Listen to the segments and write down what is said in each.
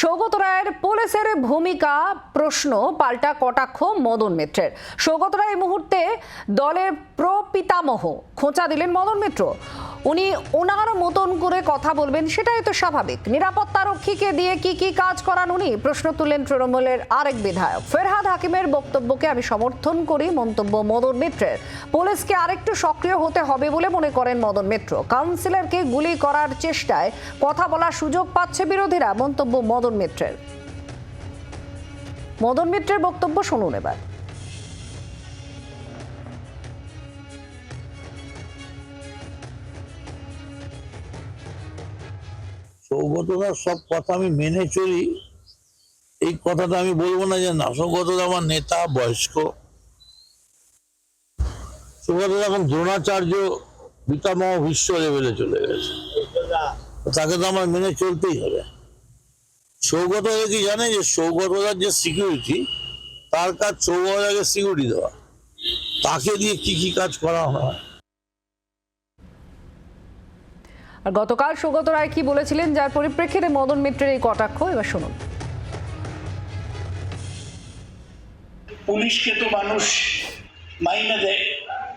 সৌগত রায়ের পুলিশের ভূমিকা প্রশ্ন, পাল্টা কটাক্ষ মদন মিত্রের। সৌগত রায় এই মুহূর্তে দলের প্রপিতামহ, খোঁচা দিলেন মদন মিত্র। উনি ওনার মতন করে কথা বলবেন, সেটাই তো স্বাভাবিক। নিরাপত্তা রক্ষীকে দিয়ে কি কি কাজ করান উনি? প্রশ্ন তুললেন তৃণমূলের আরেক বিধায়ক। ফেরহাদ হাকিমের বক্তব্যকে আমি সমর্থন করি মন্তব্য মদন মিত্রের। পুলিশকে আরেকটু সক্রিয় হতে হবে বলে মনে করেন মদন মিত্র। কাউন্সিলরকে গুলি করার চেষ্টায় কথা বলার সুযোগ পাচ্ছে বিরোধীরা, মন্তব্য মদন মিত্রের। মদন মিত্রের বক্তব্য শুনুন এবার। সৌগতদার সব কথা আমি মেনে চলি। এই কথাটা আমি বলব না যে না সৌগতদা আমার নেতা বয়স্ক। সৌগতদা এখন দ্রোণাচার্য পিতামহ বিশ্ব লেভেলে চলে গেছে। তাকে তো আমার মেনে চলতেই হবে। সৌগতদা কি জানে যে সৌগতদার যে সিকিউরিটি তার কাজ সৌগতদাকে সিকিউরিটি দেওয়া। তাকে দিয়ে কি কি কাজ করা হয়? আর গতকাল সৌগত রায় কি বলেছিলেন যার পরিপ্রেক্ষিতে মদন মিত্রের এই কটাক্ষ, এবার শুনুন। পুলিশকে তো মানুষ মাইনে দেয়।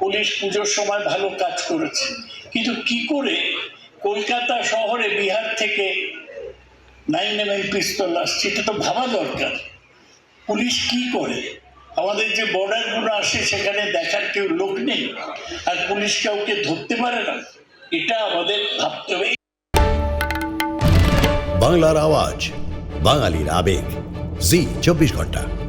পুলিশ পুজোর সময় ভালো কাজ করেছে। কিন্তু কি করে কলকাতা শহরে বিহার থেকে নাইন এম এম পিস্তল আসছে, এটা তো ভাবা দরকার। পুলিশ কি করে? আমাদের যে বর্ডারগুলো আসে, সেখানে দেখার কেউ লোক নেই। আর পুলিশ কাউকে ধরতে পারে না। এটা আমাদের ভাবতে হবে। বাংলার আওয়াজ বাঙালির আবেগ। জি চব্বিশ ঘণ্টা।